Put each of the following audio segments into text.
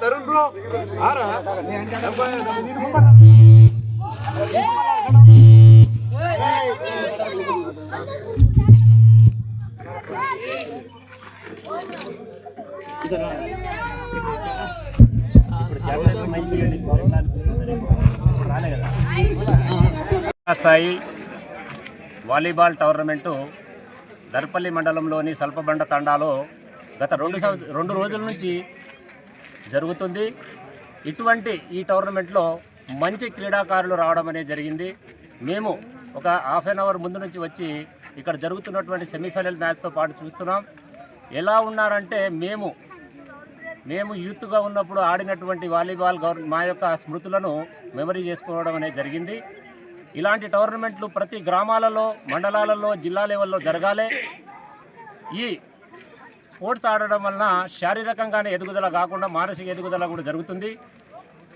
Tarun bro ఆరా Hey! స్థాయి volleyball tournament Darpalli మండలంలోని సల్పబండ తండాలో గత రెండు రెండు రోజుల నుంచి జరుగుతుంది. ఇటువంటి ఈ టోర్నమెంట్లో మంచి క్రీడాకారులు రావడం అనేది జరిగింది. మేము ఒక హాఫ్ అన్ అవర్ ముందు నుంచి వచ్చి ఇక్కడ జరుగుతున్నటువంటి సెమీఫైనల్ మ్యాచ్తో పాటు చూస్తున్నాం. ఎలా ఉన్నారంటే మేము మేము యూత్గా ఉన్నప్పుడు ఆడినటువంటి వాలీబాల్ గవర్ మా యొక్క స్మృతులను మెమరీ చేసుకోవడం అనేది జరిగింది. ఇలాంటి టోర్నమెంట్లు ప్రతి గ్రామాలలో మండలాలలో జిల్లా లెవెల్లో జరగాలి. ఈ స్పోర్ట్స్ ఆడడం వలన శారీరకంగానే ఎదుగుదల కాకుండా మానసిక ఎదుగుదల కూడా జరుగుతుంది.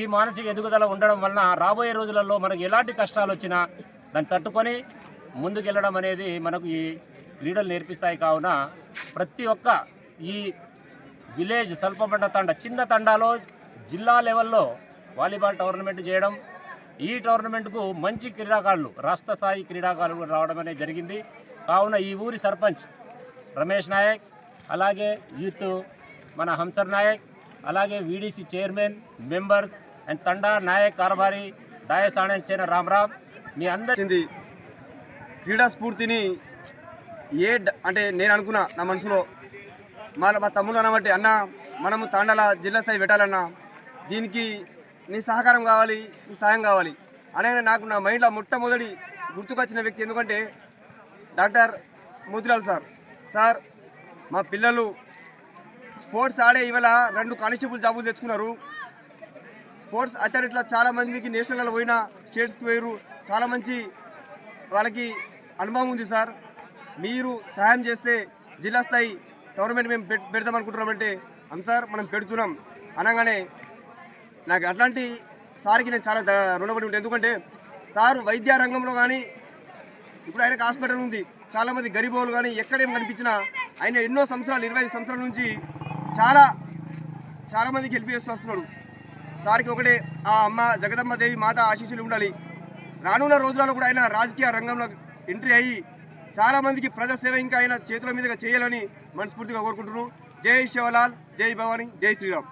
ఈ మానసిక ఎదుగుదల ఉండడం వలన రాబోయే రోజులలో మనకు ఎలాంటి కష్టాలు వచ్చినా దాన్ని తట్టుకొని ముందుకెళ్ళడం అనేది మనకు ఈ క్రీడలు నేర్పిస్తాయి కావున ప్రతి ఒక్క ఈ విలేజ్ స్వల్పపడ్డ తండ చిన్న తండాలో జిల్లా లెవెల్లో వాలీబాల్ టోర్నమెంట్ చేయడం ఈ టోర్నమెంట్కు మంచి క్రీడాకారులు రాష్ట్ర స్థాయి క్రీడాకారులు రావడం అనేది జరిగింది. కావున ఈ ఊరి సర్పంచ్ రమేష్ నాయక్ అలాగే యూత్ మన హంసర్ నాయక్ అలాగే VDC chairman members and Tanda Nayak కారబారి దాయస్ ఆనంద్ సేన రామరామ్ మీ అందరి క్రీడా స్ఫూర్తిని ఏ డ- అంటే నేను అనుకున్నా నా మనసులో మా మా తమ్ముడు అన్నబట్టి అన్న మనము తాండాల జిల్లా స్థాయి పెట్టాలన్నా దీనికి నీ సహకారం కావాలి నీ సహాయం కావాలి అనే నాకు నా మైండ్లో మొట్టమొదటి గుర్తుకొచ్చిన వ్యక్తి ఎందుకంటే డాక్టర్ మోతిలాల్ సార్. సార్ మా పిల్లలు స్పోర్ట్స్ ఆడే ఇవాళ రెండు కానిస్టేబుల్ జాబులు తెచ్చుకున్నారు. స్పోర్ట్స్ అథారిటీలో చాలా మందికి నేషనల్ పోయినా పోయిన స్టేట్స్కి పోయారు చాలా మంచి వాళ్ళకి అనుభవం ఉంది సార్. మీరు సహాయం చేస్తే జిల్లా స్థాయి టోర్నమెంట్ మేము పెట్- పెడదాం అనుకుంటున్నామంటే అవును సార్ మనం పెడుతున్నాం. అనగానే నాకు అట్లాంటి సార్కి నేను చాలా ద- రుణపడి ఉంటాను ఎందుకంటే సార్ వైద్య రంగంలో కానీ ఇప్పుడు ఆయనకు హాస్పిటల్ ఉంది. చాలామంది గరీబోలు కానీ ఎక్కడేం కనిపించినా ఆయన ఎన్నో సంవత్సరాలు ఇరవై సంవత్సరాల నుంచి చాలా చాలామంది గెలిపి హెల్ప్ చేస్తూ వస్తున్నాడు. సార్కి ఒకటే ఆ అమ్మ జగదమ్మ దేవి మాత ఆశీస్సులు ఉండాలి. రానున్న రోజులలో కూడా ఆయన రాజకీయ రంగంలో ఎంట్రీ అయ్యి చాలా మందికి ప్రజాసేవ ఇంకా ఆయన చేతుల మీదుగా చేయాలని మనస్ఫూర్తిగా కోరుకుంటున్నారు జై శివలాల్ జై భవానీ జై శ్రీరామ్.